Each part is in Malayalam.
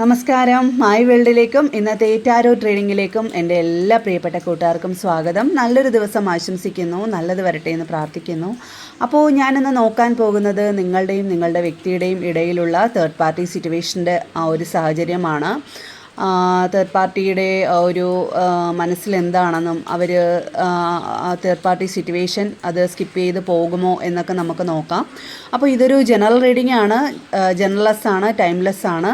നമസ്കാരം. മായ് വേൾഡിലേക്കും ഇന്നത്തെ ഏറ്റാരോ ട്രേഡിങ്ങിലേക്കും എന്റെ എല്ലാ പ്രിയപ്പെട്ട കൂട്ടുകാർക്കും സ്വാഗതം. നല്ലൊരു ദിവസം ആശംസിക്കുന്നു. നല്ലത് വരട്ടെ എന്ന് പ്രാർത്ഥിക്കുന്നു. അപ്പോൾ ഞാനിന്ന് നോക്കാൻ പോകുന്നത് നിങ്ങളുടെയും നിങ്ങളുടെ വ്യക്തിയുടെയും ഇടയിലുള്ള തേർഡ് പാർട്ടി സിറ്റുവേഷന്റെ ആ ഒരു സാഹചര്യമാണ്. തേർഡ് പാർട്ടിയുടെ ഒരു മനസ്സിൽ എന്താണെന്നും അവർ തേർഡ് പാർട്ടി സിറ്റുവേഷൻ അത് സ്കിപ്പ് ചെയ്ത് പോകുമോ എന്നൊക്കെ നമുക്ക് നോക്കാം. അപ്പോൾ ഇതൊരു ജനറൽ റീഡിംഗ് ആണ് ജനറലസ് ആണ് ടൈംലെസ് ആണ്.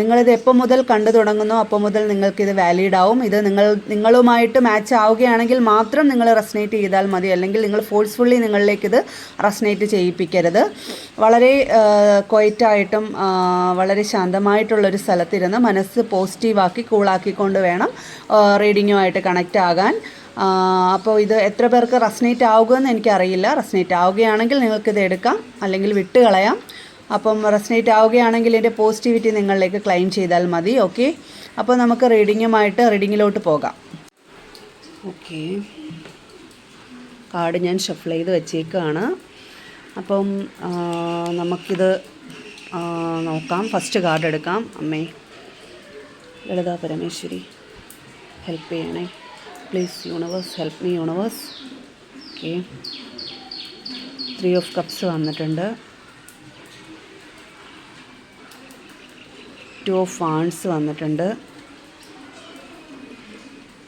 നിങ്ങളിത് എപ്പോൾ മുതൽ കണ്ടു തുടങ്ങുന്നു അപ്പോൾ മുതൽ നിങ്ങൾക്കിത് വാലിഡ് ആവും. ഇത് നിങ്ങൾ നിങ്ങളുമായിട്ട് മാച്ച് ആവുകയാണെങ്കിൽ മാത്രം നിങ്ങൾ റെസനേറ്റ് ചെയ്താൽ മതി. അല്ലെങ്കിൽ നിങ്ങൾ ഫോഴ്സ്ഫുള്ളി നിങ്ങളിലേക്ക് ഇത് റെസനേറ്റ് ചെയ്യിപ്പിക്കരുത്. വളരെ ക്വയറ്റായിട്ടും വളരെ ശാന്തമായിട്ടുള്ളൊരു സ്ഥലത്തിരുന്ന് മനസ്സ് പോസിറ്റീവാക്കി കൂളാക്കിക്കൊണ്ട് വേണം റീഡിങ്ങുമായിട്ട് കണക്റ്റ് ആകാൻ. അപ്പോൾ ഇത് എത്ര പേർക്ക് റെസനേറ്റ് ആവുമെന്ന് എനിക്കറിയില്ല. റെസനേറ്റ് ആവുകയാണെങ്കിൽ നിങ്ങൾക്കിത് എടുക്കാം. അല്ലെങ്കിൽ വിട്ടുകളയാം. അപ്പം റെസനേറ്റ് ആവുകയാണെങ്കിൽ ഇതിന്റെ പോസിറ്റിവിറ്റി നിങ്ങളിലേക്ക് ക്ലെയിം ചെയ്താൽ മതി. ഓക്കെ അപ്പോൾ നമുക്ക് റീഡിങ്ങുമായിട്ട് റീഡിങ്ങിലോട്ട് പോകാം. ഓക്കെ കാർഡ് ഞാൻ ഷഫിൾ ചെയ്ത് വെച്ചേക്കാണ് അപ്പം നമുക്കിത് നോക്കാം. ഫസ്റ്റ് കാർഡ് എടുക്കാം. അമ്മേ ലളിതാ പരമേശ്വരി ഹെൽപ്പ് ചെയ്യണേ. Please universe help me universe okay three of cups വന്നിട്ടുണ്ട്. ടു ഓഫ് ഫാൻസ് വന്നിട്ടുണ്ട്.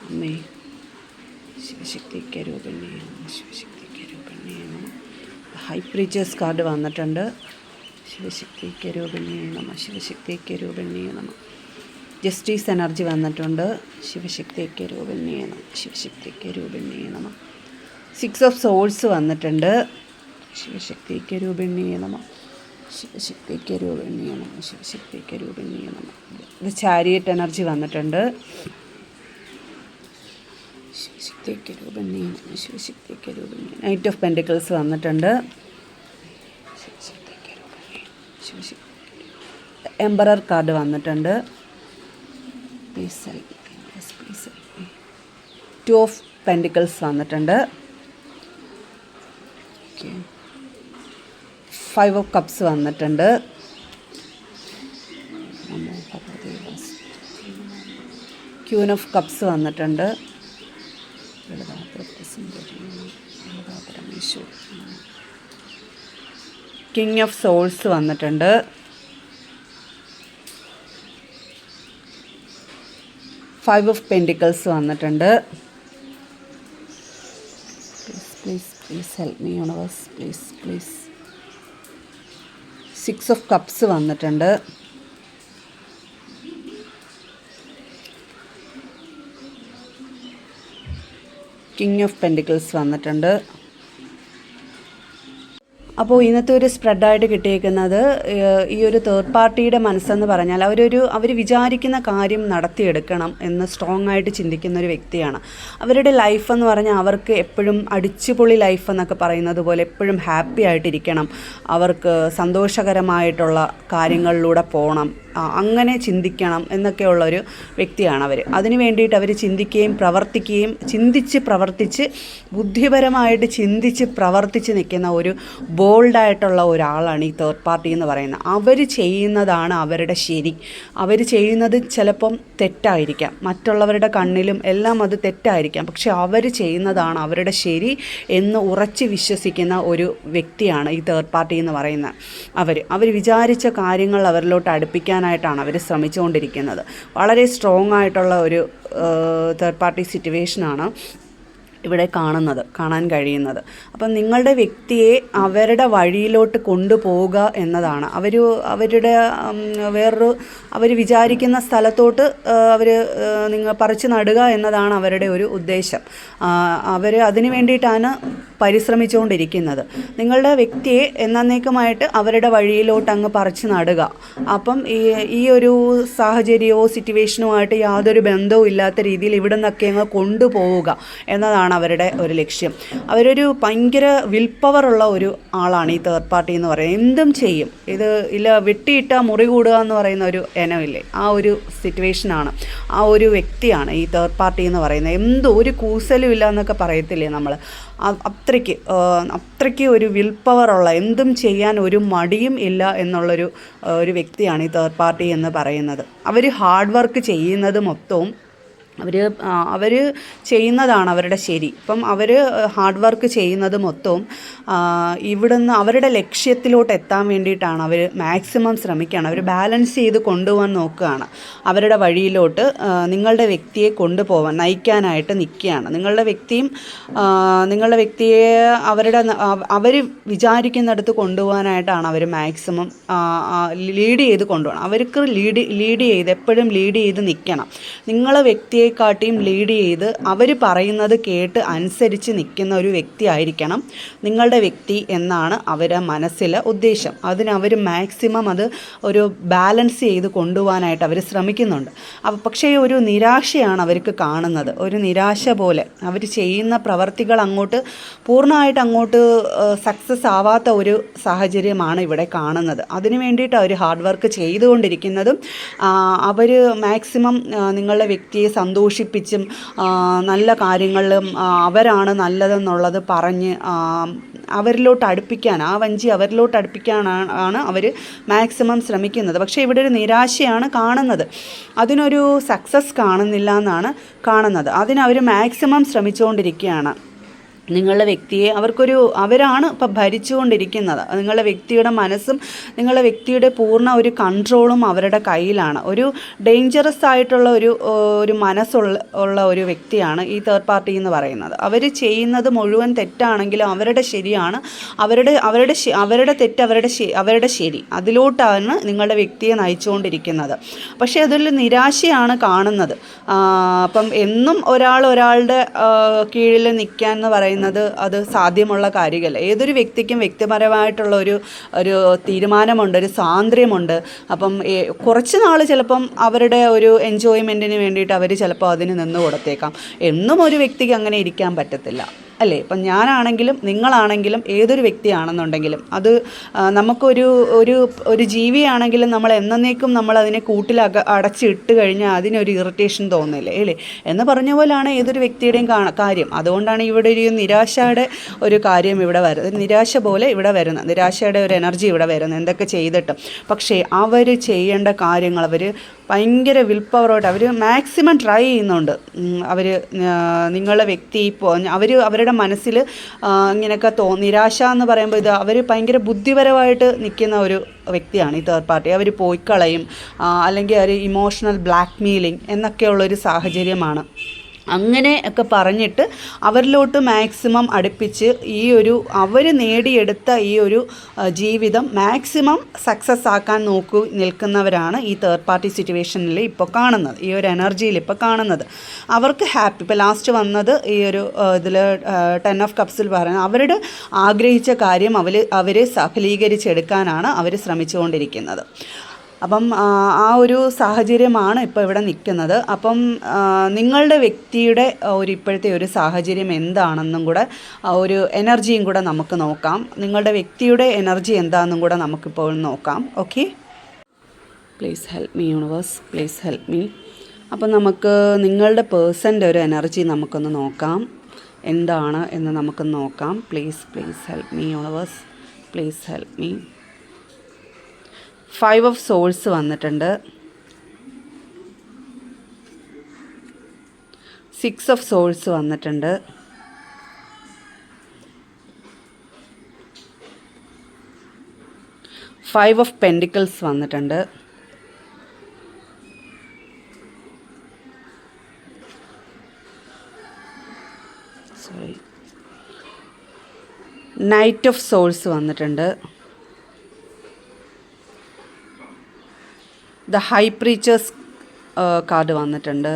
അമ്മേ. ഹൈ പ്രീച്ചേഴ്സ് കാർഡ് വന്നിട്ടുണ്ട്. ശിവശക്തിക്ക് രൂപണ്യേ നമ. ശിവശക്തിക്ക് രൂപണ്യേ നമ. ജസ്റ്റിസ് എനർജി വന്നിട്ടുണ്ട്. ശിവശക്തിക്ക് രൂപണ്യേ നമ. ശിവശക്തിക്ക് രൂപണ്യേ നമ. സിക്സ് ഓഫ് സോൾസ് വന്നിട്ടുണ്ട്. ശിവശക്തിക്ക് രൂപണ്യേ നമ. ശിവശക്തിക്ക് രൂപണ്യേ നമ. ശിവശക്തിക്ക് രൂപണ്യേ നമ. ഇത് ചാരിയറ്റ് എനർജി വന്നിട്ടുണ്ട്. ശിവശക്തിക്ക് രൂപണ്ണി ശിവശക്തിക്ക് രൂപണ്ണി നൈറ്റ് ഓഫ് പെന്റിക്കിൾസ് വന്നിട്ടുണ്ട്. ശിവശക്തി എംബറർ കാർഡ് വന്നിട്ടുണ്ട്. ടു ഓഫ് പെന്റിക്കിൾസ് വന്നിട്ടുണ്ട്. ഫൈവ് ഓഫ് കപ്സ് വന്നിട്ടുണ്ട്. ക്യൂൻ ഓഫ് കപ്സ് വന്നിട്ടുണ്ട്. കിങ് ഓഫ് സോൾസ് വന്നിട്ടുണ്ട്. ഫൈവ് ഓഫ് പെന്റിക്കിൾസ് വന്നിട്ടുണ്ട്. Please please please help me universe please please six of cups വന്നിട്ടുണ്ട്. കിങ് ഓഫ് പെന്റിക്കിൾസ് വന്നിട്ടുണ്ട്. അപ്പോൾ ഇന്നത്തെ ഒരു സ്പ്രെഡായിട്ട് കിട്ടിയേക്കുന്നത് ഈ ഒരു തേർഡ് പാർട്ടിയുടെ മനസ്സെന്ന് പറഞ്ഞാൽ അവരൊരു അവർ വിചാരിക്കുന്ന കാര്യം നടത്തിയെടുക്കണം എന്ന് സ്ട്രോങ് ആയിട്ട് ചിന്തിക്കുന്ന ഒരു വ്യക്തിയാണ്. അവരുടെ ലൈഫ് എന്ന് പറഞ്ഞാൽ അവർക്ക് എപ്പോഴും അടിച്ചുപൊളി ലൈഫ് എന്നൊക്കെ പറയുന്നത് പോലെ എപ്പോഴും ഹാപ്പി ആയിട്ടിരിക്കണം. അവർക്ക് സന്തോഷകരമായിട്ടുള്ള കാര്യങ്ങളിലൂടെ പോകണം അങ്ങനെ ചിന്തിക്കണം എന്നൊക്കെയുള്ള ഒരു വ്യക്തിയാണ് അവർ അതിനു വേണ്ടിയിട്ട് അവർ ചിന്തിക്കുകയും പ്രവർത്തിക്കുകയും ചിന്തിച്ച് പ്രവർത്തിച്ച് ബുദ്ധിപരമായിട്ട് ചിന്തിച്ച് പ്രവർത്തിച്ച് നിൽക്കുന്ന ഒരു ബോൾഡായിട്ടുള്ള ഒരാളാണ് ഈ തേർഡ് പാർട്ടി എന്ന് പറയുന്നത്. അവർ ചെയ്യുന്നതാണ് അവരുടെ ശരി. അവർ ചെയ്യുന്നത് ചിലപ്പം തെറ്റായിരിക്കാം. മറ്റുള്ളവരുടെ കണ്ണിലും എല്ലാം അത് തെറ്റായിരിക്കാം. പക്ഷെ അവർ ചെയ്യുന്നതാണ് അവരുടെ ശരി എന്ന് ഉറച്ച് വിശ്വസിക്കുന്ന ഒരു വ്യക്തിയാണ് ഈ തേർഡ് പാർട്ടി എന്ന് പറയുന്നത് അവർ അവർ വിചാരിച്ച കാര്യങ്ങൾ അവരിലോട്ട് അടുപ്പിക്കാനായിട്ടാണ് അവർ ശ്രമിച്ചുകൊണ്ടിരിക്കുന്നത്. വളരെ സ്ട്രോങ് ആയിട്ടുള്ള ഒരു തേർഡ് പാർട്ടി സിറ്റുവേഷനാണ് ഇവിടെ കാണുന്നത് കാണാൻ കഴിയുന്നത്. അപ്പം നിങ്ങളുടെ വ്യക്തിയെ അവരുടെ വഴിയിലോട്ട് കൊണ്ടുപോവുക എന്നതാണ്. അവർ അവരുടെ വേറൊരു അവർ വിചാരിക്കുന്ന സ്ഥലത്തോട്ട് അവർ നിങ്ങൾ പറിച്ചു നടുക എന്നതാണ് അവരുടെ ഒരു ഉദ്ദേശം. അവർ അതിനു വേണ്ടിയിട്ടാണ് പരിശ്രമിച്ചുകൊണ്ടിരിക്കുന്നത്. നിങ്ങളുടെ വ്യക്തിയെ എന്നേക്കുമായിട്ട് അവരുടെ വഴിയിലോട്ട് അങ്ങ് പറിച്ചു നടുക. അപ്പം ഈ ഈ ഒരു സാഹചര്യമോ സിറ്റുവേഷനുമായിട്ട് യാതൊരു ബന്ധവും ഇല്ലാത്ത രീതിയിൽ ഇവിടെ നിന്നൊക്കെ അങ്ങ് കൊണ്ടുപോവുക എന്നതാണ് അതാണ് അവരുടെ ഒരു ലക്ഷ്യം. അവരൊരു ഭയങ്കര വിൽ പവറുള്ള ഒരു ആളാണ് ഈ തേർഡ് പാർട്ടി എന്ന് പറയുന്നത്. എന്തും ചെയ്യും. ഇത് ഇല്ല വെട്ടിയിട്ട മുറി കൂടുക എന്ന് പറയുന്ന ഒരു ഇനമില്ലേ? ആ ഒരു സിറ്റുവേഷനാണ് ആ ഒരു വ്യക്തിയാണ് ഈ തേർഡ് പാർട്ടി എന്ന് പറയുന്നത്. എന്തോ ഒരു കൂസലും ഇല്ല എന്നൊക്കെ പറയത്തില്ലേ നമ്മൾ അത്രയ്ക്ക് അത്രയ്ക്ക് ഒരു വിൽ പവറുള്ള എന്തും ചെയ്യാൻ ഒരു മടിയും ഇല്ല എന്നുള്ളൊരു ഒരു വ്യക്തിയാണ് ഈ തേർഡ് പാർട്ടി എന്ന് പറയുന്നത്. അവർ ഹാർഡ് വർക്ക് ചെയ്യുന്നത് മൊത്തവും അവർ അവർ ചെയ്യുന്നതാണ് അവരുടെ ശരി. ഇപ്പം അവർ ഹാർഡ് വർക്ക് ചെയ്യുന്നത് മൊത്തവും ഇവിടുന്ന് അവരുടെ ലക്ഷ്യത്തിലോട്ട് എത്താൻ വേണ്ടിയിട്ടാണ് അവർ മാക്സിമം ശ്രമിക്കുകയാണ് അവർ ബാലൻസ് ചെയ്ത് കൊണ്ടുപോകാൻ നോക്കുകയാണ്. അവരുടെ വഴിയിലോട്ട് നിങ്ങളുടെ വ്യക്തിയെ കൊണ്ടുപോകാൻ നയിക്കാനായിട്ട് നിൽക്കുകയാണ്. നിങ്ങളുടെ വ്യക്തിയും നിങ്ങളുടെ വ്യക്തിയെ അവരുടെ അവർ വിചാരിക്കുന്നിടത്ത് കൊണ്ടുപോകാനായിട്ടാണ് അവർ മാക്സിമം ലീഡ് ചെയ്ത് കൊണ്ടുപോകണം. അവർക്ക് ലീഡ് ലീഡ് ചെയ്ത് എപ്പോഴും ലീഡ് ചെയ്ത് നിൽക്കണം. നിങ്ങളെ വ്യക്തിയെക്കാട്ടിയും ലീഡ് ചെയ്ത് അവർ പറയുന്നത് കേട്ട് അനുസരിച്ച് നിൽക്കുന്ന ഒരു വ്യക്തി ആയിരിക്കണം. നിങ്ങളുടെ വ്യക്തി എന്നാണ് അവരുടെ മനസ്സിലെ ഉദ്ദേശം. അതിനവർ മാക്സിമം അത് ഒരു ബാലൻസ് ചെയ്ത് കൊണ്ടുപോകാനായിട്ട് അവർ ശ്രമിക്കുന്നുണ്ട്. അപ്പോൾ പക്ഷേ ഒരു നിരാശയാണ് അവർക്ക് കാണുന്നത്. ഒരു നിരാശ പോലെ അവർ ചെയ്യുന്ന പ്രവർത്തികൾ അങ്ങോട്ട് പൂർണമായിട്ട് അങ്ങോട്ട് സക്സസ് ആവാത്ത ഒരു സാഹചര്യമാണ് ഇവിടെ കാണുന്നത്. അതിനു വേണ്ടിയിട്ട് അവർ ഹാർഡ് വർക്ക് ചെയ്തുകൊണ്ടിരിക്കുന്നതും അവർ മാക്സിമം നിങ്ങളുടെ വ്യക്തിയെ സന്തോഷിപ്പിച്ചും നല്ല കാര്യങ്ങളിലും അവരാണ് നല്ലതെന്നുള്ളത് പറഞ്ഞ് അവരിലോട്ട് അടുപ്പിക്കാൻ ആ വഞ്ചി അവരിലോട്ട് അടുപ്പിക്കാനാണ് ആണ് അവർ മാക്സിമം ശ്രമിക്കുന്നത്. പക്ഷേ ഇവിടെ ഒരു നിരാശയാണ് കാണുന്നത്. അതിനൊരു സക്സസ് കാണുന്നില്ല എന്നാണ് കാണുന്നത്. അതിനവർ മാക്സിമം ശ്രമിച്ചുകൊണ്ടിരിക്കുകയാണ് നിങ്ങളുടെ വ്യക്തിയെ അവർക്കൊരു അവരാണ് ഇപ്പം ഭരിച്ചുകൊണ്ടിരിക്കുന്നത്. നിങ്ങളുടെ വ്യക്തിയുടെ മനസ്സും നിങ്ങളുടെ വ്യക്തിയുടെ പൂർണ ഒരു കൺട്രോളും അവരുടെ കയ്യിലാണ്. ഒരു ഡേഞ്ചറസ് ആയിട്ടുള്ള ഒരു ഒരു മനസ്സുള്ള ഉള്ള ഒരു വ്യക്തിയാണ് ഈ തേർഡ് പാർട്ടി എന്ന് പറയുന്നത്. അവർ ചെയ്യുന്നത് മുഴുവൻ തെറ്റാണെങ്കിലും അവരുടെ ശരിയാണ്. അവരുടെ അവരുടെ അവരുടെ തെറ്റ് അവരുടെ അവരുടെ ശരി. അതിലോട്ടാണ് നിങ്ങളുടെ വ്യക്തിയെ നയിച്ചുകൊണ്ടിരിക്കുന്നത്. പക്ഷേ അതിൽ നിരാശയാണ് കാണുന്നത്. അപ്പം എന്നും ഒരാൾ ഒരാളുടെ കീഴിൽ നിൽക്കാൻ എന്ന് പറയുന്നത് അത് സാധ്യമുള്ള കാര്യമല്ല ഏതൊരു വ്യക്തിക്കും വ്യക്തിപരമായിട്ടുള്ള ഒരു ഒരു തീരുമാനമുണ്ട് ഒരു സ്വാതന്ത്ര്യമുണ്ട്. അപ്പം കുറച്ച് നാൾ ചിലപ്പം അവരുടെ ഒരു എൻജോയ്മെന്റിന് വേണ്ടിയിട്ട് അവർ ചിലപ്പോൾ അതിന് നിന്ന് കൊടുത്തേക്കാം. എന്നും ഒരു വ്യക്തിക്ക് അങ്ങനെ ഇരിക്കാൻ പറ്റത്തില്ല. അല്ലേ? ഇപ്പം ഞാനാണെങ്കിലും നിങ്ങളാണെങ്കിലും ഏതൊരു വ്യക്തിയാണെന്നുണ്ടെങ്കിലും അത് നമുക്കൊരു ഒരു ഒരു ജീവിയാണെങ്കിലും നമ്മൾ എന്നേക്കും നമ്മൾ അതിനെ കൂട്ടിൽ അക അടച്ചിട്ട് കഴിഞ്ഞാൽ അതിനൊരു ഇറിറ്റേഷൻ തോന്നില്ലേ അല്ലേ? എന്ന് പറഞ്ഞ പോലെയാണ് ഏതൊരു വ്യക്തിയുടെയും കാര്യം. അതുകൊണ്ടാണ് ഇവിടെ ഒരു നിരാശയുടെ ഒരു കാര്യം ഇവിടെ വരുന്നത്. നിരാശ പോലെ ഇവിടെ വരുന്നത്. നിരാശയുടെ ഒരു എനർജി ഇവിടെ വരുന്നത്. എന്തൊക്കെ ചെയ്തിട്ടും. പക്ഷേ അവർ ചെയ്യേണ്ട കാര്യങ്ങൾ അവർ ഭയങ്കര വിൽ പവറോട്ട് അവർ മാക്സിമം ട്രൈ ചെയ്യുന്നുണ്ട്. അവർ നിങ്ങളുടെ വ്യക്തി ഇപ്പോൾ അവർ അവരുടെ മനസ്സിൽ ഇങ്ങനെയൊക്കെ തോ നിരാശ എന്ന് പറയുമ്പോൾ ഇത് അവർ ഭയങ്കര ബുദ്ധിപരമായിട്ട് നിൽക്കുന്ന ഒരു വ്യക്തിയാണ് ഈ തേർഡ് പാർട്ടി അവർ പോയിക്കളയും അല്ലെങ്കിൽ ഒരു ഇമോഷണൽ ബ്ലാക്ക് മെയിലിംഗ് എന്നൊക്കെയുള്ളൊരു സാഹചര്യമാണ്. അങ്ങനെ ഒക്കെ പറഞ്ഞിട്ട് അവരിലോട്ട് മാക്സിമം അടുപ്പിച്ച് ഈ ഒരു അവർ നേടിയെടുത്ത ഈ ഒരു ജീവിതം മാക്സിമം സക്സസ് ആക്കാൻ നോക്കു നിൽക്കുന്നവരാണ് ഈ തേർഡ് പാർട്ടി സിറ്റുവേഷനിൽ ഇപ്പോൾ കാണുന്നത്. ഈ ഒരു എനർജിയിൽ ഇപ്പോൾ കാണുന്നത്. അവർക്ക് ഹാപ്പി ഇപ്പോൾ ലാസ്റ്റ് വന്നത് ഈ ഒരു ഇതിൽ ടെൻ ഓഫ് കപ്സിൽ പറയുന്നത് അവരുടെ ആഗ്രഹിച്ച കാര്യം അവർ അവർ സഫലീകരിച്ചെടുക്കാനാണ് അവർ ശ്രമിച്ചുകൊണ്ടിരിക്കുന്നത്. അപ്പം ആ, ഒരു സാഹചര്യമാണ് ഇപ്പോൾ ഇവിടെ നിൽക്കുന്നത്. അപ്പം നിങ്ങളുടെ വ്യക്തിയുടെ ഒരു ഇപ്പോഴത്തെ ഒരു സാഹചര്യം എന്താണെന്നും കൂടെ ഒരു എനർജിയും കൂടെ നമുക്ക് നോക്കാം. നിങ്ങളുടെ വ്യക്തിയുടെ എനർജി എന്താണെന്നും കൂടെ നമുക്കിപ്പോൾ നോക്കാം. Okay? Please help me universe please help me അപ്പം നമുക്ക് നിങ്ങളുടെ പേഴ്സന്റെ ഒരു എനർജി നമുക്കൊന്ന് നോക്കാം. എന്താണ് എന്ന് നമുക്ക് നോക്കാം. Please please help me universe please help me five of swords വന്നിട്ടുണ്ട്. സിക്സ് ഓഫ് സോൾസ് വന്നിട്ടുണ്ട്. ഫൈവ് ഓഫ് പെൻഡിക്കിൾസ് വന്നിട്ടുണ്ട്. സോറി നൈറ്റ് ഓഫ് സോൾസ് വന്നിട്ടുണ്ട്. ദ ഹൈ പ്രീച്ചേഴ്സ് കാർഡ് വന്നിട്ടുണ്ട്.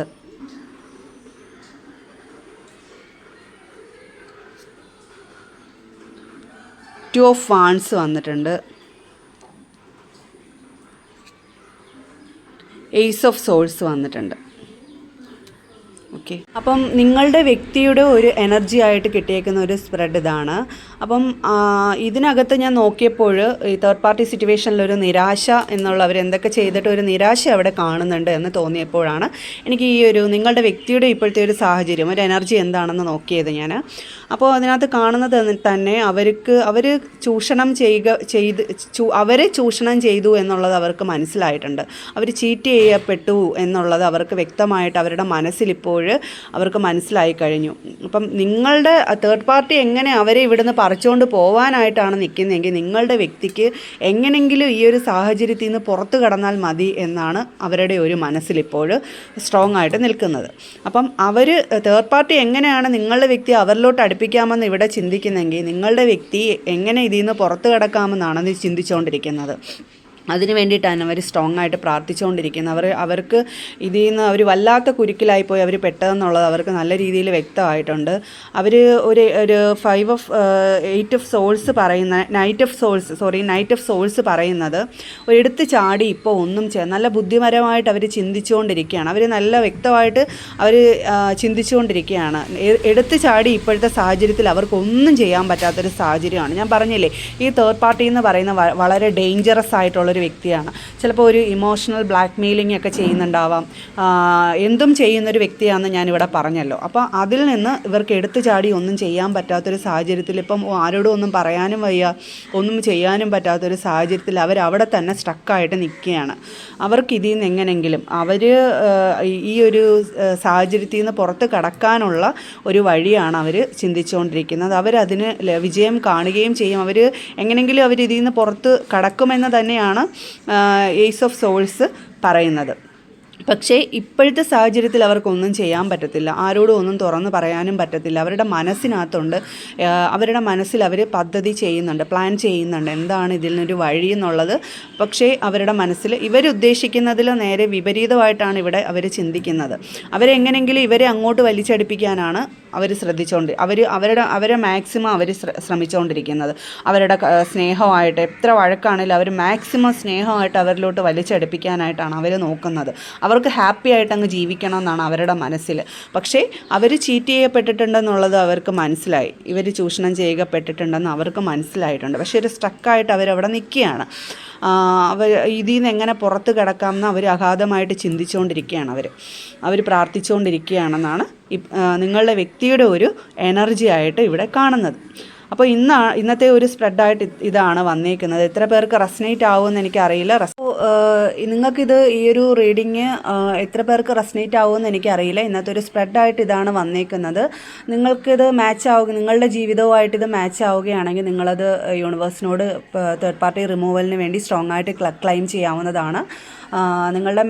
ടു ഓഫ് വാൺസ് വന്നിട്ടുണ്ട്. എയ്സ് ഓഫ് സോൾസ് വന്നിട്ടുണ്ട്. ഓക്കെ. അപ്പം നിങ്ങളുടെ വ്യക്തിയുടെ ഒരു എനർജി ആയിട്ട് കിട്ടിയേക്കുന്ന ഒരു സ്പ്രെഡ് ഇതാണ്. അപ്പം ഇതിനകത്ത് ഞാൻ നോക്കിയപ്പോൾ ഈ തേർഡ് പാർട്ടി സിറ്റുവേഷനിൽ ഒരു നിരാശ എന്നുള്ള അവർ എന്തൊക്കെ ചെയ്തിട്ട് ഒരു നിരാശ അവിടെ കാണുന്നുണ്ട് എന്ന് തോന്നിയപ്പോഴാണ് എനിക്ക് ഈ ഒരു നിങ്ങളുടെ വ്യക്തിയുടെ ഇപ്പോഴത്തെ ഒരു സാഹചര്യം ഒരു എനർജി എന്താണെന്ന് നോക്കിയത് ഞാൻ. അപ്പോൾ അതിനകത്ത് കാണുന്നത് തന്നെ അവർക്ക് അവർ ചൂഷണം ചെയ്യുക ചെയ്ത് അവരെ ചൂഷണം ചെയ്തു എന്നുള്ളത് അവർക്ക് മനസ്സിലായിട്ടുണ്ട്. അവർ ചീറ്റ് ചെയ്യപ്പെട്ടു എന്നുള്ളത് അവർക്ക് വ്യക്തമായിട്ട് അവരുടെ മനസ്സിലിപ്പോൾ അവർക്ക് മനസ്സിലായി കഴിഞ്ഞു. അപ്പം നിങ്ങളുടെ തേർഡ് പാർട്ടി എങ്ങനെ അവരെ ഇവിടുന്ന് പറിച്ചുകൊണ്ട് പോകാനായിട്ടാണ് നിൽക്കുന്നതെങ്കിൽ നിങ്ങളുടെ വ്യക്തിക്ക് എങ്ങനെങ്കിലും ഈ ഒരു സാഹചര്യത്തിൽ നിന്ന് പുറത്തു കടന്നാൽ മതി എന്നാണ് അവരുടെ ഒരു മനസ്സിലിപ്പോൾ സ്ട്രോങ് ആയിട്ട് നിൽക്കുന്നത്. അപ്പം അവർ തേർഡ് പാർട്ടി എങ്ങനെയാണ് നിങ്ങളുടെ വ്യക്തി അവരിലോട്ട് അടുപ്പിക്കാമെന്ന് ഇവിടെ ചിന്തിക്കുന്നെങ്കിൽ നിങ്ങളുടെ വ്യക്തി എങ്ങനെ ഇതിൽ നിന്ന് പുറത്തു കടക്കാമെന്നാണ് ചിന്തിച്ചുകൊണ്ടിരിക്കുന്നത് അതിന് വേണ്ടിയിട്ടാണ് അവർ സ്ട്രോങ് ആയിട്ട് പ്രാർത്ഥിച്ചുകൊണ്ടിരിക്കുന്നത്. അവർ അവർക്ക് ഇതിൽ നിന്ന് അവർ വല്ലാത്ത കുരുക്കിലായിപ്പോയി. അവർ പെട്ടതെന്നുള്ളത് അവർക്ക് നല്ല രീതിയിൽ വ്യക്തമായിട്ടുണ്ട്. അവർ ഒരു ഒരു five of eight of swords പറയുന്ന knight of swords sorry knight of swords പറയുന്നത് ഒരിടത്ത് ചാടി ഇപ്പോൾ ഒന്നും ചെയ്യാൻ നല്ല ബുദ്ധിപരമായിട്ട് അവർ ചിന്തിച്ചുകൊണ്ടിരിക്കുകയാണ്. അവർ നല്ല വ്യക്തമായിട്ട് അവർ ചിന്തിച്ചുകൊണ്ടിരിക്കുകയാണ്. എടുത്ത് ചാടി ഇപ്പോഴത്തെ സാഹചര്യത്തിൽ അവർക്കൊന്നും ചെയ്യാൻ പറ്റാത്തൊരു സാഹചര്യമാണ്. ഞാൻ പറഞ്ഞില്ലേ ഈ തേർഡ് പാർട്ടി എന്ന് പറയുന്ന വളരെ ഡേഞ്ചറസ് ആയിട്ടുള്ളൊരു വ്യക്തിയാണ്. ചിലപ്പോൾ ഒരു ഇമോഷണൽ ബ്ലാക്ക് മെയിലിംഗ് ഒക്കെ ചെയ്യുന്നുണ്ടാവാം. എന്തും ചെയ്യുന്നൊരു വ്യക്തിയാണെന്ന് ഞാനിവിടെ പറഞ്ഞല്ലോ. അപ്പോൾ അതിൽ നിന്ന് ഇവർക്ക് എടുത്തു ചാടി ഒന്നും ചെയ്യാൻ പറ്റാത്തൊരു സാഹചര്യത്തിൽ ഇപ്പം ആരോടും ഒന്നും പറയാനും വയ്യ ഒന്നും ചെയ്യാനും പറ്റാത്തൊരു സാഹചര്യത്തിൽ അവർ അവിടെ തന്നെ സ്റ്റക്കായിട്ട് നിൽക്കുകയാണ്. അവർക്ക് ഇതിൽ നിന്ന് എങ്ങനെങ്കിലും അവർ ഈ ഒരു സാഹചര്യത്തിൽ നിന്ന് പുറത്ത് കടക്കാനുള്ള ഒരു വഴിയാണ് അവർ ചിന്തിച്ചുകൊണ്ടിരിക്കുന്നത്. അവരതിന് വിജയം കാണുകയും ചെയ്യും. അവർ എങ്ങനെങ്കിലും അവർ ഇതിൽ നിന്ന് പുറത്ത് കടക്കുമെന്ന് തന്നെയാണ് ഏസ് ഓഫ് സോൾസ് പറയുന്നത്. പക്ഷേ ഇപ്പോഴത്തെ സാഹചര്യത്തിൽ അവർക്കൊന്നും ചെയ്യാൻ പറ്റത്തില്ല. ആരോടും ഒന്നും തുറന്ന് പറയാനും പറ്റത്തില്ല. അവരുടെ മനസ്സിനകത്തുണ്ട്. അവരുടെ മനസ്സിൽ അവർ പദ്ധതി ചെയ്യുന്നുണ്ട് പ്ലാൻ ചെയ്യുന്നുണ്ട്. എന്താണ് ഇതിൽ നിന്നൊരു വഴി എന്നുള്ളത്. പക്ഷേ അവരുടെ മനസ്സിൽ ഇവരുദ്ദേശിക്കുന്നതിൽ നേരെ വിപരീതമായിട്ടാണ് ഇവിടെ അവർ ചിന്തിക്കുന്നത്. അവരെങ്ങനെങ്കിലും ഇവരെ അങ്ങോട്ട് വലിച്ചടിപ്പിക്കാനാണ് അവർ ശ്രദ്ധിച്ചുകൊണ്ട് അവർ അവരുടെ അവരെ മാക്സിമം അവർ ശ്രമിച്ചുകൊണ്ടിരിക്കുന്നത് അവരുടെ സ്നേഹമായിട്ട് എത്ര വഴക്കാണെങ്കിലും അവർ മാക്സിമം സ്നേഹമായിട്ട് അവരിലോട്ട് വലിച്ചടുപ്പിക്കാനായിട്ടാണ് അവർ നോക്കുന്നത്. അവർക്ക് ഹാപ്പി ആയിട്ട് അങ്ങ് ജീവിക്കണം എന്നാണ് അവരുടെ മനസ്സിൽ പക്ഷേ അവർ ചീറ്റ് ചെയ്യപ്പെട്ടിട്ടുണ്ടെന്നുള്ളത് അവർക്ക് മനസ്സിലായി. ഇവർ ചൂഷണം ചെയ്യപ്പെട്ടിട്ടുണ്ടെന്ന് അവർക്ക് മനസ്സിലായിട്ടുണ്ട്. പക്ഷേ ഒരു സ്ട്രക്കായിട്ട് അവരവിടെ നിൽക്കുകയാണ്. അവർ ഇതിൽ നിന്ന് എങ്ങനെ പുറത്ത് കിടക്കാമെന്ന് അവർ അഗാധമായിട്ട് ചിന്തിച്ചുകൊണ്ടിരിക്കുകയാണ് അവർ അവർ പ്രാർത്ഥിച്ചുകൊണ്ടിരിക്കുകയാണെന്നാണ് നിങ്ങളുടെ വ്യക്തിയുടെ ഒരു എനർജി ആയിട്ട് ഇവിടെ കാണുന്നത്. അപ്പോൾ ഇന്ന് ഇന്നത്തെ ഒരു സ്പ്രെഡായിട്ട് ഇതാണ് വന്നേക്കുന്നത്. എത്ര പേർക്ക് റെസനേറ്റ് ആവുമെന്ന് എനിക്കറിയില്ല. നിങ്ങൾക്കിത് ഈ ഒരു റീഡിങ് എത്ര പേർക്ക് റെസനേറ്റ് ആവുമെന്ന് എനിക്കറിയില്ല. ഇന്നത്തെ ഒരു സ്പ്രെഡായിട്ട് ഇതാണ് വന്നേക്കുന്നത്. നിങ്ങൾക്കിത് മാച്ച് ആവുക നിങ്ങളുടെ ജീവിതവുമായിട്ട് ഇത് മാച്ച് ആവുകയാണെങ്കിൽ നിങ്ങളത് യൂണിവേഴ്സിനോട് തേർഡ് പാർട്ടി റിമൂവലിന് വേണ്ടി സ്ട്രോങ് ആയിട്ട് ക്ലെയിം ചെയ്യാവുന്നതാണ്. നിങ്ങളുടെ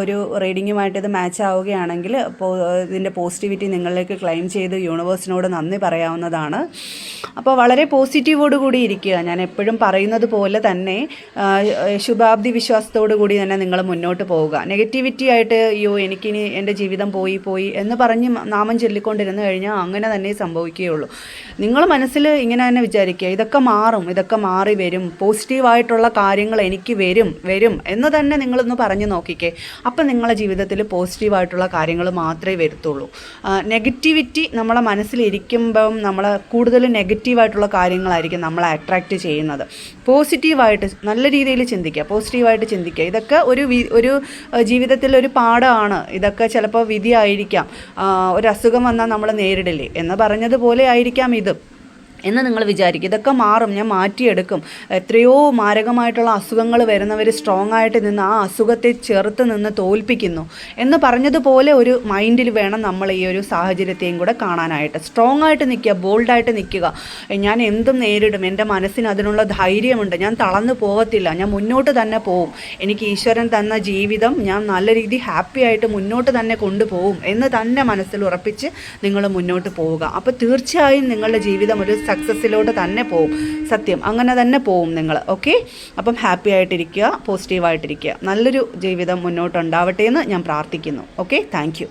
ഒരു റീഡിങ്ങുമായിട്ട് ഇത് മാച്ച് ആവുകയാണെങ്കിൽ ഇതിന്റെ പോസിറ്റിവിറ്റി നിങ്ങളിലേക്ക് ക്ലെയിം ചെയ്ത് യൂണിവേഴ്സിനോട് നന്ദി പറയാവുന്നതാണ്. അപ്പോൾ വളരെ പോസിറ്റീവോട് കൂടി ഇരിക്കുക. ഞാൻ എപ്പോഴും പറയുന്നത് പോലെ തന്നെ ശുഭാബ്ദി വിശ്വാസത്തോടു കൂടി തന്നെ നിങ്ങൾ മുന്നോട്ട് പോവുക. നെഗറ്റിവിറ്റി ആയിട്ട് അയ്യോ എനിക്കിനി എന്റെ ജീവിതം പോയി പോയി എന്ന് പറഞ്ഞ് നാമം ചൊല്ലിക്കൊണ്ടിരുന്നു കഴിഞ്ഞാൽ അങ്ങനെ തന്നെ സംഭവിക്കുകയുള്ളൂ. നിങ്ങൾ മനസ്സിൽ ഇങ്ങനെ തന്നെ വിചാരിക്കുക ഇതൊക്കെ മാറും ഇതൊക്കെ മാറി വരും പോസിറ്റീവായിട്ടുള്ള കാര്യങ്ങൾ എനിക്ക് വരും വരും എന്ന് തന്നെ നിങ്ങളൊന്ന് പറഞ്ഞു നോക്കിക്കേ. അപ്പം നിങ്ങളുടെ ജീവിതത്തിൽ പോസിറ്റീവായിട്ടുള്ള കാര്യങ്ങൾ മാത്രമേ വരുത്തുള്ളൂ. നെഗറ്റിവിറ്റി നമ്മളെ മനസ്സിലിരിക്കുമ്പം നമ്മൾ കൂടുതൽ നെഗറ്റീവായിട്ടുള്ള കാര്യങ്ങളായിരിക്കും നമ്മളെ അട്രാക്റ്റ് ചെയ്യുന്നത്. പോസിറ്റീവായിട്ട് നല്ല രീതിയിൽ ചിന്തിക്കുക പോസിറ്റീവായിട്ട് ചിന്തിക്കുക. ഇതൊക്കെ ഒരു ഒരു ജീവിതത്തിൽ ഒരു പാഠമാണ്. ഇതൊക്കെ ചിലപ്പോൾ വിധിയായിരിക്കാം. ഒരു അസുഖം വന്നാൽ നമ്മൾ നേരിടില്ലേ? എന്ന് പറഞ്ഞതുപോലെ ആയിരിക്കാം ഇത്. എന്ന് നിങ്ങൾ വിചാരിക്കും. ഇതൊക്കെ മാറും. ഞാൻ മാറ്റിയെടുക്കും. എത്രയോ മാരകമായിട്ടുള്ള അസുഖങ്ങൾ വരുന്നവർ സ്ട്രോങ് ആയിട്ട് നിന്ന് ആ അസുഖത്തെ ചെറുത്ത് നിന്ന് തോൽപ്പിക്കുന്നു. എന്ന് പറഞ്ഞതുപോലെ ഒരു മൈൻഡിൽ വേണം നമ്മൾ ഈ ഒരു സാഹചര്യത്തെയും കൂടെ കാണാനായിട്ട്. സ്ട്രോങ് ആയിട്ട് നിൽക്കുക ബോൾഡായിട്ട് നിൽക്കുക. ഞാൻ എന്തും നേരിടും. എന്റെ മനസ്സിന് അതിനുള്ള ധൈര്യമുണ്ട്. ഞാൻ തളർന്നു പോകത്തില്ല. ഞാൻ മുന്നോട്ട് തന്നെ പോവും. എനിക്ക് ഈശ്വരൻ തന്ന ജീവിതം ഞാൻ നല്ല രീതി ഹാപ്പി ആയിട്ട് മുന്നോട്ട് തന്നെ കൊണ്ടുപോകും എന്ന് തന്നെ മനസ്സിൽ ഉറപ്പിച്ച് നിങ്ങൾ മുന്നോട്ട് പോവുക. അപ്പോൾ തീർച്ചയായും നിങ്ങളുടെ ജീവിതം ഒരു സക്സസ്സിലോട്ട് തന്നെ പോവും. സത്യം. അങ്ങനെ തന്നെ പോവും നിങ്ങൾ ഓക്കെ അപ്പം ഹാപ്പി ആയിട്ടിരിക്കുക പോസിറ്റീവായിട്ടിരിക്കുക നല്ലൊരു ജീവിതം മുന്നോട്ടുണ്ടാവട്ടെ എന്ന് ഞാൻ പ്രാർത്ഥിക്കുന്നു. Okay thank